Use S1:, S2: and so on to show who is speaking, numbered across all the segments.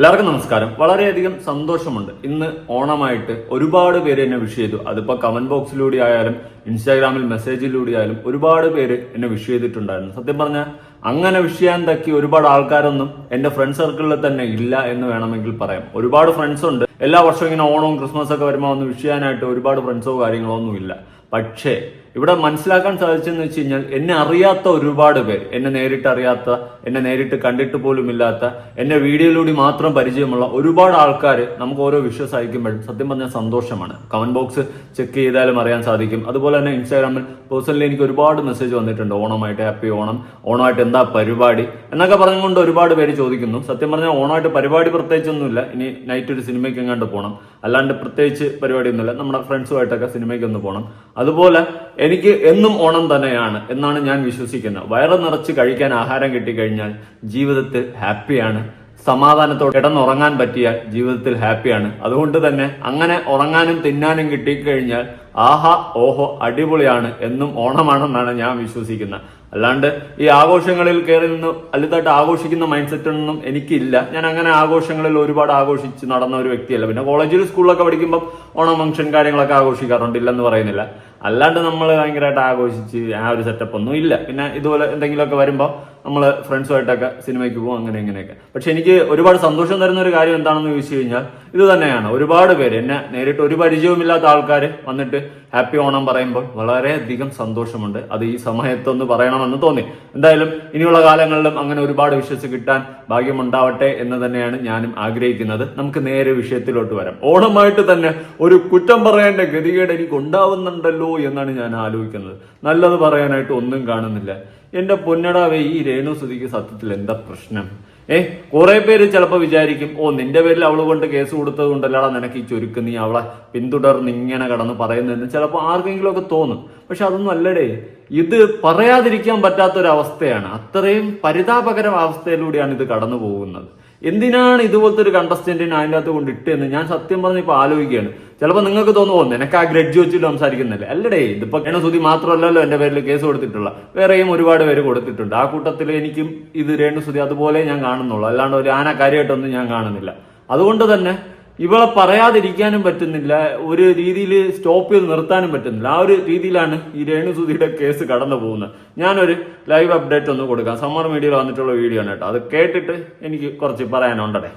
S1: എല്ലാവർക്കും നമസ്കാരം. വളരെയധികം സന്തോഷമുണ്ട്. ഇന്ന് ഓണമായിട്ട് ഒരുപാട് പേര് എന്നെ വിഷ് ചെയ്തു. അതിപ്പോ കമന്റ് ബോക്സിലൂടെ ആയാലും ഇൻസ്റ്റാഗ്രാമിൽ മെസ്സേജിലൂടെ ആയാലും ഒരുപാട് പേര് എന്നെ വിഷ് ചെയ്തിട്ടുണ്ടായിരുന്നു. സത്യം പറഞ്ഞാൽ അങ്ങനെ വിഷ് ചെയ്യാൻ തക്കി ഒരുപാട് ആൾക്കാരൊന്നും എന്റെ ഫ്രണ്ട് സർക്കിളിൽ തന്നെ ഇല്ല എന്ന് വേണമെങ്കിൽ പറയാം. ഒരുപാട് ഫ്രണ്ട്സ് ഉണ്ട്. എല്ലാ വർഷവും ഇങ്ങനെ ഓണവും ക്രിസ്മസ് ഒക്കെ വരുമ്പോൾ ഒന്ന് വിഷ് ചെയ്യാനായിട്ട് ഒരുപാട് ഫ്രണ്ട്സോ കാര്യങ്ങളോ ഒന്നും ഇല്ല. പക്ഷേ ഇവിടെ മനസ്സിലാക്കാൻ സാധിച്ചെന്ന് വെച്ച് കഴിഞ്ഞാൽ എന്നെ അറിയാത്ത ഒരുപാട് പേർ എന്നെ നേരിട്ട് അറിയാത്ത എന്നെ നേരിട്ട് കണ്ടിട്ട് പോലും ഇല്ലാത്ത എന്നെ വീഡിയോയിലൂടെ മാത്രം പരിചയമുള്ള ഒരുപാട് ആൾക്കാർ നമുക്ക് ഓരോ വിഷസ് അയക്കുമ്പോഴും സത്യം പറഞ്ഞാൽ സന്തോഷമാണ്. കമന്റ് ബോക്സ് ചെക്ക് ചെയ്താലും അറിയാൻ സാധിക്കും. അതുപോലെ തന്നെ ഇൻസ്റ്റാഗ്രാമിൽ പേഴ്സണലി എനിക്ക് ഒരുപാട് മെസ്സേജ് വന്നിട്ടുണ്ട്. ഓണമായിട്ട് ഹാപ്പി ഓണം ഓണമായിട്ട് എന്താ പരിപാടി എന്നൊക്കെ പറഞ്ഞുകൊണ്ട് ഒരുപാട് പേര് ചോദിക്കുന്നു. സത്യം പറഞ്ഞാൽ ഓണമായിട്ട് പരിപാടി പ്രത്യേകിച്ചൊന്നുമില്ല. ഇനി നൈറ്റ് ഒരു സിനിമയ്ക്ക് എങ്ങാണ്ട് പോകണം അല്ലാണ്ട് പ്രത്യേകിച്ച് പരിപാടിയൊന്നുമില്ല. നമ്മുടെ ഫ്രണ്ട്സുമായിട്ടൊക്കെ സിനിമയ്ക്ക് ഒന്ന് പോകണം അതുപോലെ എനിക്ക് എന്നും ഓണം തന്നെയാണ് എന്നാണ് ഞാൻ വിശ്വസിക്കുന്നത്. വയറ് നിറച്ച് കഴിക്കാൻ ആഹാരം കിട്ടിക്കഴിഞ്ഞാൽ ജീവിതത്തിൽ ഹാപ്പിയാണ്. സമാധാനത്തോടെ കിടന്നുറങ്ങാൻ പറ്റിയാൽ ജീവിതത്തിൽ ഹാപ്പിയാണ്. അതുകൊണ്ട് തന്നെ അങ്ങനെ ഉറങ്ങാനും തിന്നാനും കിട്ടിക്കഴിഞ്ഞാൽ ആഹാ ഓഹോ അടിപൊളിയാണ് എന്നും ഓണമാണെന്നാണ് ഞാൻ വിശ്വസിക്കുന്നത്. അല്ലാണ്ട് ഈ ആഘോഷങ്ങളിൽ കയറി നിന്ന് അലുതായിട്ട് ആഘോഷിക്കുന്ന മൈൻഡ് സെറ്റ് ഒന്നും എനിക്കില്ല. ഞാൻ അങ്ങനെ ആഘോഷങ്ങളിൽ ഒരുപാട് ആഘോഷിച്ച് നടന്ന ഒരു വ്യക്തിയല്ല. പിന്നെ കോളേജിൽ സ്കൂളിലൊക്കെ പഠിക്കുമ്പോൾ ഓണം ഫംഗ്ഷൻ കാര്യങ്ങളൊക്കെ ആഘോഷിക്കാറുണ്ട്. ഇല്ലെന്ന് പറയുന്നില്ല. അല്ലാണ്ട് നമ്മൾ ഭയങ്കരമായിട്ട് ആഘോഷിച്ച് ആ ഒരു സെറ്റപ്പ് ഒന്നും ഇല്ല. പിന്നെ ഇതുപോലെ എന്തെങ്കിലുമൊക്കെ വരുമ്പോൾ നമ്മൾ ഫ്രണ്ട്സുമായിട്ടൊക്കെ സിനിമയ്ക്ക് പോകും അങ്ങനെ ഇങ്ങനെയൊക്കെ. പക്ഷെ എനിക്ക് ഒരുപാട് സന്തോഷം തരുന്ന ഒരു കാര്യം എന്താണെന്ന് ചോദിച്ചു കഴിഞ്ഞാൽ ഇത് തന്നെയാണ്. ഒരുപാട് പേര് എന്നെ നേരിട്ട് ഒരു പരിചയവുമില്ലാത്ത ആൾക്കാർ വന്നിട്ട് ഹാപ്പി ഓണം പറയുമ്പോൾ വളരെയധികം സന്തോഷമുണ്ട്. അത് ഈ സമയത്തൊന്ന് പറയണമെന്ന് തോന്നി. എന്തായാലും ഇനിയുള്ള കാലങ്ങളിലും അങ്ങനെ ഒരുപാട് വിശ്വസ് കിട്ടാൻ ഭാഗ്യമുണ്ടാവട്ടെ എന്ന് തന്നെയാണ് ഞാനും ആഗ്രഹിക്കുന്നത്. നമുക്ക് നേരെ വിഷയത്തിലോട്ട് വരാം. ഓണമായിട്ട് തന്നെ ഒരു കുറ്റം പറയേണ്ട ഗതികേട് എനിക്ക് ഉണ്ടാവുന്നുണ്ടല്ലോ എന്നാണ് ഞാൻ ആലോചിക്കുന്നത്. നല്ലത് പറയാനായിട്ട് ഒന്നും കാണുന്നില്ല. എന്റെ പൊന്നടാവേ ഈ രേണു സുധിക്ക് സത്യത്തിൽ എന്താ പ്രശ്നം? ഏ കുറെ പേര് ചിലപ്പോൾ വിചാരിക്കും ഓ നിന്റെ പേരിൽ അവൾ കൊണ്ട് കേസ് കൊടുത്തത് കൊണ്ടല്ലാടാ നിനക്ക് ഈ ചുരുക്ക് നീ അവളെ പിന്തുടർന്ന് ഇങ്ങനെ കടന്ന് പറയുന്നതെന്ന് ചിലപ്പോൾ ആർക്കെങ്കിലും ഒക്കെ തോന്നും. പക്ഷെ അതൊന്നും അല്ലടേ ഇത് പറയാതിരിക്കാൻ പറ്റാത്തൊരവസ്ഥയാണ്. അത്രയും പരിതാപകര അവസ്ഥയിലൂടെയാണ് ഇത് കടന്നു പോകുന്നത് എന്തിനാണ് ഇതുപോലത്തെ ഒരു കണ്ടസ്റ്റന്റിനെ അതിന്റെ അകത്ത് കൊണ്ട് ഇട്ടെന്ന്? ഞാൻ സത്യം പറഞ്ഞ് ഇപ്പൊ ആലോചിക്കുകയാണ്. ചിലപ്പോൾ നിങ്ങൾക്ക് തോന്നുന്നു നിനക്ക് ആ ഗ്രഡ്ജ് വെച്ചിട്ട് സംസാരിക്കുന്നില്ല. അല്ലടേ ഇതിപ്പോ സുതി മാത്രമല്ലല്ലോ എന്റെ പേരിൽ കേസ് കൊടുത്തിട്ടുള്ള. വേറെയും ഒരുപാട് പേര് കൊടുത്തിട്ടുണ്ട്. ആ കൂട്ടത്തിൽ എനിക്കും ഇത് രേണുസുതി അതുപോലെ ഞാൻ കാണുന്നുള്ളൂ. അല്ലാണ്ട് ഒരു ആന കാര്യമായിട്ടൊന്നും ഞാൻ കാണുന്നില്ല. അതുകൊണ്ട് തന്നെ ഇവളെ പറയാതിരിക്കാനും പറ്റുന്നില്ല ഒരു രീതിയിൽ സ്റ്റോപ്പ് ചെയ്ത് നിർത്താനും പറ്റുന്നില്ല. ആ ഒരു രീതിയിലാണ് ഈ രേണുസുതിയുടെ കേസ് കടന്നു പോകുന്നത്. ഞാനൊരു ലൈവ് അപ്ഡേറ്റ് ഒന്ന് കൊടുക്കാം. സമ്മർ മീഡിയയിൽ വന്നിട്ടുള്ള വീഡിയോ ആണ് കേട്ടോ. അത് കേട്ടിട്ട് എനിക്ക് കുറച്ച് പറയാനുണ്ടേ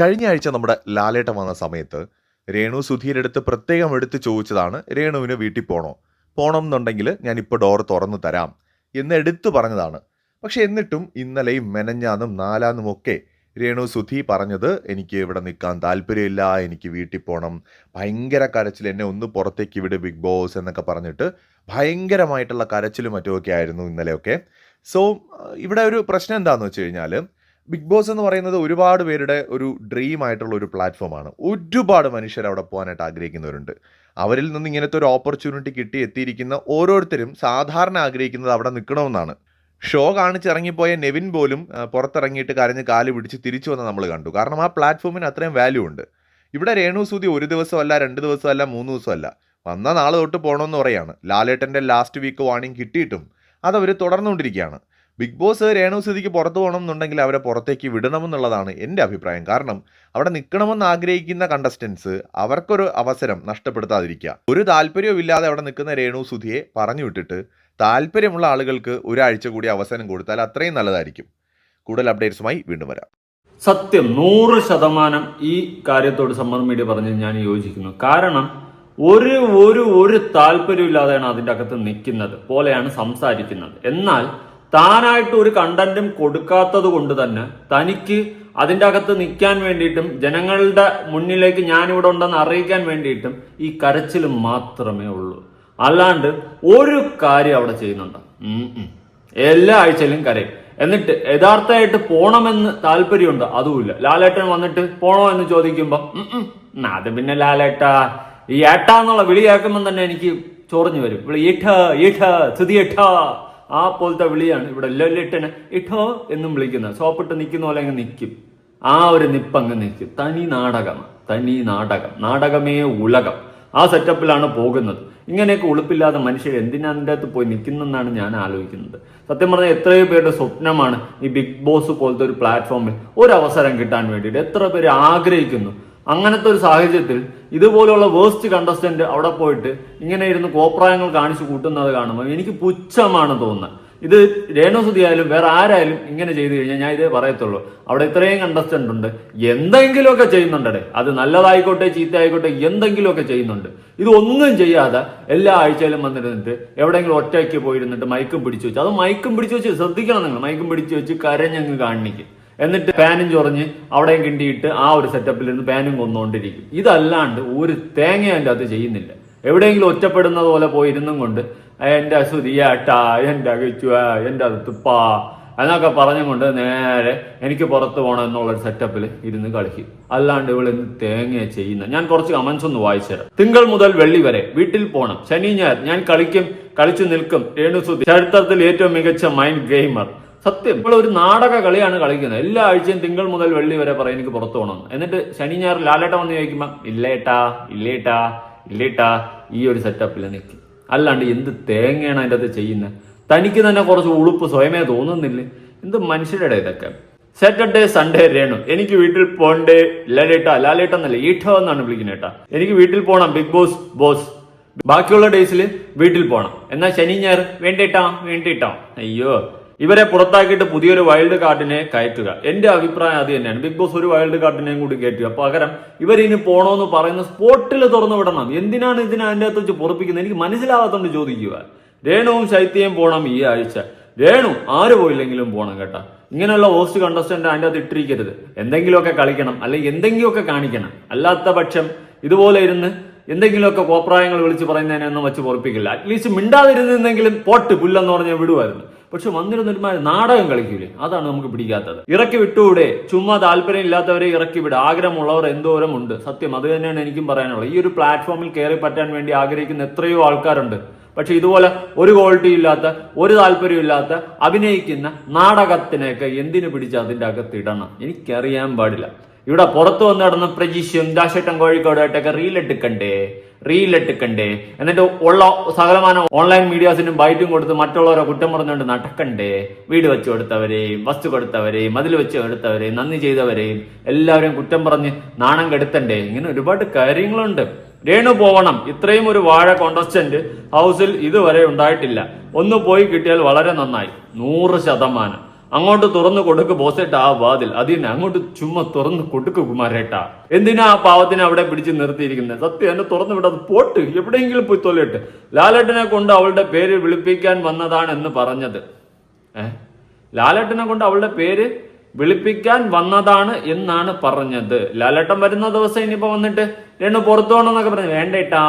S2: കഴിഞ്ഞ ആഴ്ച നമ്മുടെ ലാലേട്ടൻ വന്ന സമയത്ത് രേണു സുധീരുടെ അടുത്ത് പ്രത്യേകം എടുത്ത് ചോദിച്ചതാണ് രേണുവിന് വീട്ടിൽ പോണോ? പോണം എന്നുണ്ടെങ്കിൽ ഞാൻ ഇപ്പോൾ ഡോർ തുറന്നു തരാം. എന്ന് എടുത്തു പറഞ്ഞതാണ്. പക്ഷെ എന്നിട്ടും ഇന്നലെയും മെനഞ്ഞാന്നും നാലാന്നും ഒക്കെ രേണു സുധി പറഞ്ഞത് എനിക്ക് ഇവിടെ നിൽക്കാൻ താല്പര്യമില്ല എനിക്ക് വീട്ടിൽ പോകണം ഭയങ്കര കരച്ചിൽ എന്നെ ഒന്ന് പുറത്തേക്ക് വിട് ബിഗ് ബോസ് എന്നൊക്കെ പറഞ്ഞിട്ട് ഭയങ്കരമായിട്ടുള്ള കരച്ചിലും മറ്റുമൊക്കെ ആയിരുന്നു ഇന്നലെയൊക്കെ. സോ ഇവിടെ ഒരു പ്രശ്നം എന്താണെന്ന് വെച്ച് കഴിഞ്ഞാൽ ബിഗ് ബോസ് എന്ന് പറയുന്നത് ഒരുപാട് പേരുടെ ഒരു ഡ്രീം ആയിട്ടുള്ള ഒരു പ്ലാറ്റ്ഫോമാണ് ഒരുപാട് മനുഷ്യർ അവിടെ പോകാനായിട്ട് ആഗ്രഹിക്കുന്നവരുണ്ട്. അവരിൽ നിന്ന് ഇങ്ങനത്തെ ഒരു ഓപ്പർച്യൂണിറ്റി കിട്ടി എത്തിയിരിക്കുന്ന ഓരോരുത്തരും സാധാരണ ആഗ്രഹിക്കുന്നത് അവിടെ നിൽക്കണമെന്നാണ്. ഷോ കാണിച്ചിറങ്ങിപ്പോയ നെവിൻ പോലും പുറത്തിറങ്ങിയിട്ട് കരഞ്ഞ് കാൽ പിടിച്ച് തിരിച്ചു വന്ന് നമ്മൾ കണ്ടു. കാരണം ആ പ്ലാറ്റ്ഫോമിന് അത്രയും വാല്യൂ ഉണ്ട്. ഇവിടെ രേണു സൂതി ഒരു ദിവസമല്ല രണ്ട് ദിവസമല്ല മൂന്ന് ദിവസമല്ല. വന്ന നാളെ തൊട്ട് പോകണമെന്ന് പറയാണ്. ലാലേട്ടന്റെ ലാസ്റ്റ് വീക്ക് വാണിംഗ് കിട്ടിയിട്ടും അതവർ തുടർന്നുകൊണ്ടിരിക്കുകയാണ്. ബിഗ് ബോസ് രേണു സുധിക്ക് പുറത്തു പോകണം എന്നുണ്ടെങ്കിൽ അവരെ പുറത്തേക്ക് വിടണമെന്നുള്ളതാണ് എന്റെ അഭിപ്രായം. കാരണം അവിടെ നിൽക്കണമെന്ന് ആഗ്രഹിക്കുന്ന കണ്ടസ്റ്റൻസ് അവർക്കൊരു അവസരം നഷ്ടപ്പെടുത്താതിരിക്കുക. ഒരു താല്പര്യവും ഇല്ലാതെ അവിടെ നിൽക്കുന്ന രേണു സുധിയെ പറഞ്ഞു വിട്ടിട്ട് താല്പര്യമുള്ള ആളുകൾക്ക് ഒരാഴ്ച കൂടി അവസരം കൊടുത്താൽ അത്രയും നല്ലതായിരിക്കും. കൂടുതൽ അപ്ഡേറ്റ്സുമായി വീണ്ടും വരാം.
S1: സത്യം നൂറ് ശതമാനം ഈ കാര്യത്തോട് സമ്മർ മീഡിയ പറഞ്ഞ് ഞാൻ യോജിക്കുന്നു. കാരണം ഒരു ഒരു ഒരു താല്പര്യമില്ലാതെയാണ് അതിന്റെ അകത്ത് നിൽക്കുന്നത്. പോലെയാണ് സംസാരിക്കുന്നത്. എന്നാൽ താനായിട്ട് ഒരു കണ്ടന്റും കൊടുക്കാത്തത് കൊണ്ട് തന്നെ തനിക്ക് അതിന്റെ അകത്ത് നിൽക്കാൻ വേണ്ടിയിട്ടും ജനങ്ങളുടെ മുന്നിലേക്ക് ഞാനിവിടെ ഉണ്ടെന്ന് അറിയിക്കാൻ വേണ്ടിയിട്ടും ഈ കരച്ചിൽ മാത്രമേ ഉള്ളൂ. അല്ലാണ്ട് ഒരു കാര്യം അവിടെ ചെയ്യുന്നുണ്ട്. എല്ലാ ആഴ്ചയിലും കരയും. എന്നിട്ട് യഥാർത്ഥമായിട്ട് പോണമെന്ന് താല്പര്യമുണ്ട് അതുമില്ല. ലാലേട്ടൻ വന്നിട്ട് പോണോ എന്ന് ചോദിക്കുമ്പോൾ അത് പിന്നെ ലാലേട്ട. ഈ ഏട്ട എന്നുള്ള വിളി കേൾക്കുമ്പോൾ തന്നെ എനിക്ക് ചോറിഞ്ഞു വരും. വിളി ഏട്ടാ ചുതി ഇഠ ആ പോലത്തെ വിളിയാണ് ഇവിടെ ലൊല്ലിട്ടന് ഇട്ടോ എന്നും വിളിക്കുന്നത്. സോപ്പിട്ട് നിൽക്കുന്ന പോലെ അങ്ങ് നിൽക്കും. ആ ഒരു നിപ്പങ്ങ് നിൽക്കും. തനി നാടകം തനി നാടകം നാടകമേ ഉലകം. ആ സെറ്റപ്പിലാണ് പോകുന്നത്. ഇങ്ങനെയൊക്കെ ഉളുപ്പില്ലാതെ മനുഷ്യർ എന്തിനാ അതിന്റെ അകത്ത് പോയി നിൽക്കുന്നെന്നാണ് ഞാൻ ആലോചിക്കുന്നത്. സത്യം പറഞ്ഞാൽ എത്രയോ പേരുടെ സ്വപ്നമാണ് ഈ ബിഗ് ബോസ് പോലത്തെ ഒരു പ്ലാറ്റ്ഫോമിൽ ഒരു അവസരം കിട്ടാൻ വേണ്ടിയിട്ട്. എത്ര പേര് ആഗ്രഹിക്കുന്നു അങ്ങനത്തെ ഒരു സാഹചര്യത്തിൽ ഇതുപോലെയുള്ള വേസ്റ്റ് കണ്ടസ്റ്റന്റ് അവിടെ പോയിട്ട് ഇങ്ങനെ ഇരുന്ന് കോപ്രായങ്ങൾ കാണിച്ചു കൂട്ടുന്നത് കാണുമ്പോൾ എനിക്ക് പുച്ഛമാണ് തോന്നുന്നത്. ഇത് രേണുസുതി ആയാലും വേറെ ആരായാലും ഇങ്ങനെ ചെയ്തു കഴിഞ്ഞാൽ ഞാൻ ഇതേ പറയത്തുള്ളൂ. അവിടെ ഇത്രയും കണ്ടസ്റ്റന്റ് ഉണ്ട്. എന്തെങ്കിലുമൊക്കെ ചെയ്യുന്നുണ്ടേ അത് നല്ലതായിക്കോട്ടെ ചീത്ത ആയിക്കോട്ടെ എന്തെങ്കിലുമൊക്കെ ചെയ്യുന്നുണ്ട്. ഇത് ഒന്നും ചെയ്യാതെ എല്ലാ ആഴ്ചയിലും വന്നിരുന്നിട്ട് എവിടെയെങ്കിലും ഒറ്റയ്ക്ക് പോയിരുന്നിട്ട് മയക്കും പിടിച്ചു വെച്ച് അത് മയക്കും പിടിച്ചു വെച്ച് ശ്രദ്ധിക്കണം നിങ്ങൾ. മയക്കും പിടിച്ചു വെച്ച് കരഞ്ഞങ്ങ് കാണിക്കും. എന്നിട്ട് പാനും ചൊറഞ്ഞ് അവിടെയും കിണ്ടിയിട്ട് ആ ഒരു സെറ്റപ്പിൽ നിന്ന് പാനും കൊന്നുകൊണ്ടിരിക്കും ഇതല്ലാണ്ട് ഒരു തേങ്ങ അതിന്റെ അത് ചെയ്യുന്നില്ല. എവിടെയെങ്കിലും ഒറ്റപ്പെടുന്നത് പോലെ പോയി ഇരുന്നും കൊണ്ട് എന്റെ അസുതിയാട്ടാ എന്റെ അകച്ചുവാ എന്റെ അതുപ്പാ എന്നൊക്കെ പറഞ്ഞും കൊണ്ട് നേരെ എനിക്ക് പുറത്ത് പോകണം എന്നുള്ളൊരു സെറ്റപ്പിൽ ഇരുന്ന് കളിക്കും. അല്ലാണ്ട് ഇവൾ എന്ത് തേങ്ങ ചെയ്യുന്നത് ഞാൻ കുറച്ച് കമൻസ് ഒന്ന് വായിച്ചു തരാം. തിങ്കൾ മുതൽ വെള്ളി വരെ വീട്ടിൽ പോകണം ശനി ഞായർ ഞാൻ കളിക്കും കളിച്ചു നിൽക്കും. രേണുസുതി ചരിത്രത്തിൽ ഏറ്റവും മികച്ച മൈൻഡ് ഗെയിമർ സത്യം. ഇപ്പോൾ ഒരു നാടക കളിയാണ് കളിക്കുന്നത്. എല്ലാ ആഴ്ചയും തിങ്കൾ മുതൽ വെള്ളി വരെ പറയും എനിക്ക് പുറത്തു പോകണം എന്നിട്ട് ശനി ഞായർ ലാലേട്ട വന്ന് ചോദിക്കുമ്പോൾ ഇല്ലേട്ടാ ഇല്ലേട്ടാ ഇല്ലേട്ടാ ഈ ഒരു സെറ്റപ്പിൽ നിൽക്കും അല്ലാണ്ട് എന്ത് തേങ്ങയാണ് അതിന്റെ അത് ചെയ്യുന്നത് തനിക്ക് തന്നെ കുറച്ച് ഉളുപ്പ് സ്വയമേ തോന്നുന്നില്ല. എന്ത് മനുഷ്യരുടെ ഇതൊക്കെ? Saturday Sunday Renu. എനിക്ക് വീട്ടിൽ പോണ്ടേ ലാലേട്ട ലാലേട്ട എന്നല്ല ഈട്ടോ എന്നാണ് വിളിക്കുന്നത് ഏട്ടാ എനിക്ക് വീട്ടിൽ പോകണം ബിഗ് ബോസ് ബോസ്. ബാക്കിയുള്ള ഡേയ്സിൽ വീട്ടിൽ പോകണം. എന്നാൽ ശനി ഞായർ വേണ്ടേട്ടാ വേണ്ടേട്ടാ. അയ്യോ ഇവരെ പുറത്താക്കിയിട്ട് പുതിയൊരു വൈൽഡ് കാർഡിനെ കയറ്റുക. എന്റെ അഭിപ്രായം അത് തന്നെയാണ്. ബിഗ് ബോസ് ഒരു വൈൽഡ് കാർഡിനെയും കൂടി കയറ്റുക. പകരം ഇവരിനി പോണോന്ന് പറയുന്ന സ്പോട്ടിൽ തുറന്നു വിടണം. എന്തിനാണ് ഇതിനെ അതിന്റെ അകത്ത് വെച്ച് പൊറപ്പിക്കുന്നത്? എനിക്ക് മനസ്സിലാവാത്തോണ്ട് ചോദിക്കുക. രേണുവും ശൈത്യയും പോണം ഈ ആഴ്ച. രേണു ആര് പോയില്ലെങ്കിലും പോണം കേട്ടാ. ഇങ്ങനെയുള്ള ഹോസ്റ്റ് കണ്ടസ്റ്റന്റ് അതിന്റെ അകത്ത് ഇട്ടിരിക്കരുത്. എന്തെങ്കിലുമൊക്കെ കളിക്കണം. അല്ലെങ്കിൽ എന്തെങ്കിലുമൊക്കെ കാണിക്കണം. അല്ലാത്ത പക്ഷം ഇതുപോലെ ഇരുന്ന് എന്തെങ്കിലുമൊക്കെ കോപ്രായങ്ങൾ വിളിച്ച് പറയുന്നതിനൊന്നും വെച്ച് പൊറപ്പിക്കില്ല. അറ്റ്ലീസ്റ്റ് മിണ്ടാതിരുന്നെങ്കിലും പോട്ട് പുല്ലെന്ന് പറഞ്ഞ് വിടുമായിരുന്നു പക്ഷെ വന്നിരുന്നിട്ട് നാടകം കളിക്കൂലേ? അതാണ് നമുക്ക് പിടിക്കാത്തത്. ഇറക്കി വിട്ടുകൂടെ ചുമ്മാ താല്പര്യം ഇല്ലാത്തവരെ ഇറക്കി വിടുക ആഗ്രഹമുള്ളവർ എന്തോരം ഉണ്ട്? സത്യം. അത് തന്നെയാണ് എനിക്കും പറയാനുള്ളത്. ഈ ഒരു പ്ലാറ്റ്ഫോമിൽ കയറി പറ്റാൻ വേണ്ടി ആഗ്രഹിക്കുന്ന എത്രയോ ആൾക്കാരുണ്ട്. പക്ഷെ ഇതുപോലെ ഒരു ക്വാളിറ്റി ഇല്ലാത്ത ഒരു താല്പര്യം ഇല്ലാത്ത അഭിനയിക്കുന്ന നാടകത്തിനെയൊക്കെ എന്തിനു പിടിച്ച് അതിന്റെ അകത്ത് ഇടണം? എനിക്കറിയാൻ പാടില്ല. ഇവിടെ പുറത്തു വന്ന് നടന്ന കോഴിക്കോട് കോഴിക്കോടായിട്ടൊക്കെ റീൽ എടുക്കണ്ടേ കണ്ടേ എന്നിട്ട് ഉള്ള സകലമാന ഓൺലൈൻ മീഡിയാസിനും ബൈറ്റും കൊടുത്ത് മറ്റുള്ളവരെ കുറ്റം പറഞ്ഞുകൊണ്ട് നടക്കണ്ടേ. വീട് വെച്ച് കൊടുത്തവരെയും വസ്തു കൊടുത്തവരെയും മതിൽ വെച്ച് കൊടുത്തവരെയും നന്ദി ചെയ്തവരെയും എല്ലാവരെയും കുറ്റം പറഞ്ഞ് നാണം കെടുത്തണ്ടേ? ഇങ്ങനെ ഒരുപാട് കാര്യങ്ങളുണ്ട്. രേണു പോവണം. ഇത്രയും ഒരു വാഴ കോണ്ടസ്റ്റന്റ് ഹൗസിൽ ഇതുവരെ ഉണ്ടായിട്ടില്ല. ഒന്ന് പോയി കിട്ടിയാൽ വളരെ നന്നായി. നൂറ് ശതമാനം. അങ്ങോട്ട് തുറന്നു കൊടുക്ക് ബോസേട്ട ആ വാതിൽ. അതിന് അങ്ങോട്ട് ചുമ്മാ തുറന്നു കൊടുക്ക് കുമാരേട്ട. എന്തിനാ ആ പാവത്തിനെ അവിടെ പിടിച്ച് നിർത്തിയിരിക്കുന്നത്? സത്യം എന്നെ തുറന്നു വിടാതെ പോട്ട്. എവിടെയെങ്കിലും പോയി തൊല്ലിട്ട്. ലാലേട്ടനെ കൊണ്ട് അവളുടെ പേര് വിളിപ്പിക്കാൻ വന്നതാണ് എന്ന് പറഞ്ഞത്. ഏ? ലാലേട്ടനെ കൊണ്ട് അവളുടെ പേര് വിളിപ്പിക്കാൻ വന്നതാണ് എന്നാണ് പറഞ്ഞത്. ലാലേട്ടൻ വരുന്ന ദിവസം ഇനിയിപ്പോ വന്നിട്ട് രണ്ടു പുറത്തു പോകണമെന്നൊക്കെ പറഞ്ഞു. വേണ്ടേട്ടാ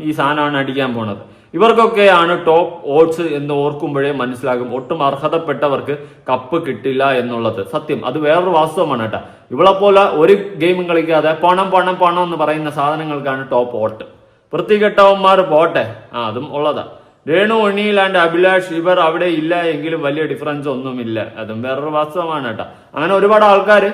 S1: ഈ സാധനമാണ് അടിക്കാൻ പോണത്. ഇവർക്കൊക്കെയാണ് ടോപ്പ് ഓട്സ് എന്ന് ഓർക്കുമ്പോഴേ മനസ്സിലാകും ഒട്ടും അർഹതപ്പെട്ടവർക്ക് കപ്പ് കിട്ടില്ല എന്നുള്ളത്. സത്യം. അത് വേറൊരു വാസ്തവമാണ് കേട്ടോ. ഇവളെ പോലെ ഒരു ഗെയിമും കളിക്കാതെ പണം പണം പണം എന്ന് പറയുന്ന സാധനങ്ങൾക്കാണ് ടോപ്പ് ഓട്ട് വൃത്തികെട്ടവന്മാർ പോട്ടെ. ആ അതും ഉള്ളതാ. രേണു ആൻഡ് അഭിലാഷ് ഇവർ അവിടെ ഇല്ല എങ്കിലും വലിയ ഡിഫറൻസ് ഒന്നുമില്ല. അതും വേറൊരു വാസ്തവമാണ് കേട്ടോ. അങ്ങനെ ഒരുപാട് ആൾക്കാർ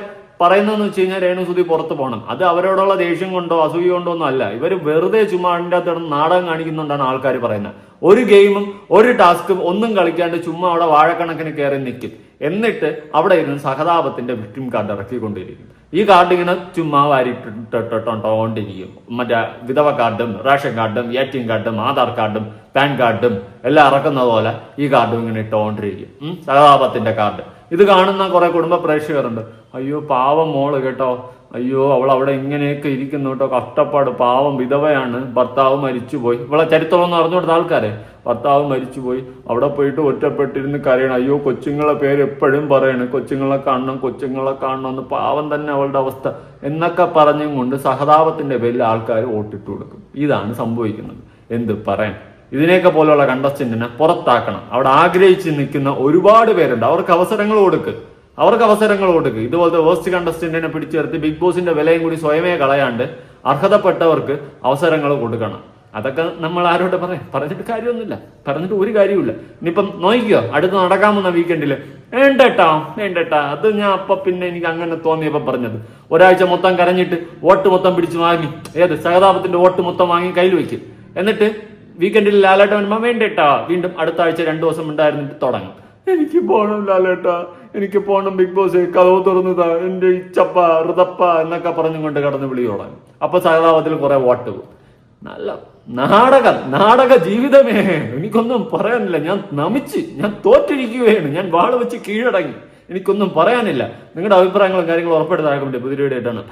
S1: പറയുന്നതെന്ന് വെച്ച് കഴിഞ്ഞാൽ രേണു സുധി പുറത്ത് പോകണം. അത് അവരോടുള്ള ദേഷ്യം കൊണ്ടോ അസൂയ കൊണ്ടോ ഒന്നും അല്ല. ഇവർ വെറുതെ ചുമ്മാ അതിന്റെ അകത്ത് നാടകം കാണിക്കുന്നുണ്ടാണ് ആൾക്കാർ പറയുന്നത്. ഒരു ഗെയിമും ഒരു ടാസ്കും ഒന്നും കളിക്കാണ്ട് ചുമ്മാ അവിടെ വാഴക്കണക്കിന് കയറി നിൽക്കും. എന്നിട്ട് അവിടെ ഇരുന്ന് സഹതാപത്തിന്റെ വിക്ടിം കാർഡ് ഇറക്കിക്കൊണ്ടിരിക്കും. ഈ കാർഡ് ഇങ്ങനെ ചുമ്മാ വാരിട്ടോണ്ടിരിക്കും മറ്റേ വിധവ കാർഡും റേഷൻ കാർഡും എ ടി എം കാർഡും ആധാർ കാർഡും പാൻ കാർഡും എല്ലാം ഇറക്കുന്ന പോലെ ഈ കാർഡും ഇങ്ങനെ ഇട്ടോണ്ടിരിക്കും. സഹതാപത്തിന്റെ കാർഡ് ഇത് കാണുന്ന കുറെ കുടുംബ പ്രേക്ഷകരുണ്ട്. അയ്യോ പാവം മോൾ കേട്ടോ. അയ്യോ അവൾ അവിടെ ഇങ്ങനെയൊക്കെ ഇരിക്കുന്നു കേട്ടോ. കഷ്ടപ്പാട് പാവം വിധവയാണ്. ഭർത്താവ് മരിച്ചുപോയി. ഇവളെ ചരിത്രം എന്ന് അറിഞ്ഞുകൊടുത്ത ആൾക്കാരെ. ഭർത്താവ് മരിച്ചുപോയി. അവിടെ പോയിട്ട് ഒറ്റപ്പെട്ടിരുന്ന് കരയണം. അയ്യോ കൊച്ചുങ്ങളെ പേര് എപ്പോഴും പറയണം. കൊച്ചുങ്ങളെ കാണണം കൊച്ചുങ്ങളെ കാണണം എന്ന് പാവം തന്നെ അവളുടെ അവസ്ഥ എന്നൊക്കെ പറഞ്ഞും കൊണ്ട് സഹതാപത്തിന്റെ പേരിൽ ആൾക്കാർ വോട്ടിട്ട് കൊടുക്കും. ഇതാണ് സംഭവിക്കുന്നത്. എന്ത് പറയാൻ? ഇതിനെയൊക്കെ പോലെയുള്ള കണ്ടസ്റ്റന്റിനെ പുറത്താക്കണം. അവിടെ ആഗ്രഹിച്ച് നിൽക്കുന്ന ഒരുപാട് പേരുണ്ട്. അവർക്ക് അവസരങ്ങൾ കൊടുക്ക്. അവർക്ക് അവസരങ്ങൾ കൊടുക്ക്. ഇതുപോലത്തെ വേസ്റ്റ് കണ്ടസ്റ്റന്റിനെ പിടിച്ചു നിർത്തി ബിഗ് ബോസിന്റെ വിലയും കൂടി സ്വയമേ കളയാണ്ട് അർഹതപ്പെട്ടവർക്ക് അവസരങ്ങൾ കൊടുക്കണം. അതൊക്കെ നമ്മൾ ആരോട് പറയാം? പറഞ്ഞിട്ട് കാര്യമൊന്നുമില്ല. പറഞ്ഞിട്ട് ഒരു കാര്യമില്ല ഇനിയിപ്പം നോക്കിയോ അടുത്ത് നടക്കാമെന്ന വീക്കെൻഡിൽ വേണ്ടട്ടാ വേണ്ടട്ടാ. അത് ഞാൻ അപ്പൊ പിന്നെ എനിക്ക് അങ്ങനെ തോന്നിയപ്പോ പറഞ്ഞത്. ഒരാഴ്ച മൊത്തം കരഞ്ഞിട്ട് വോട്ട് മൊത്തം പിടിച്ച് വാങ്ങി. ഏത്? സഹതാപത്തിന്റെ വോട്ട് മൊത്തം വാങ്ങി കയ്യിൽ വെക്കും. എന്നിട്ട് വീക്കെൻഡിൽ ലാലേട്ട വരുമ്പോൾ വേണ്ടേട്ടാ. വീണ്ടും അടുത്ത ആഴ്ച രണ്ടു ദിവസം ഉണ്ടായിരുന്നിട്ട് തുടങ്ങും. എനിക്ക് പോണം ലാലേട്ടാ. എനിക്ക് പോണം ബിഗ് ബോസ്. കഥവ് തുറന്നതാ. എന്റെ ഇച്ചപ്പ ഋതപ്പ എന്നൊക്കെ പറഞ്ഞും കൊണ്ട് കടന്ന് വിളി തുടങ്ങും. അപ്പൊ സഹതാപത്തിൽ കുറെ വോട്ട് പോകും നല്ല നാടക നാടക ജീവിതമേ. എനിക്കൊന്നും പറയാനില്ല. ഞാൻ നമിച്ച് ഞാൻ തോറ്റിരിക്കുകയാണ്. ഞാൻ വാൾ വെച്ച് കീഴടങ്ങി. എനിക്കൊന്നും പറയാനില്ല. നിങ്ങളുടെ അഭിപ്രായങ്ങളും കാര്യങ്ങളും ഉറപ്പെടുത്താൻ വേണ്ടി പുതിയ ആയിട്ടാണ്.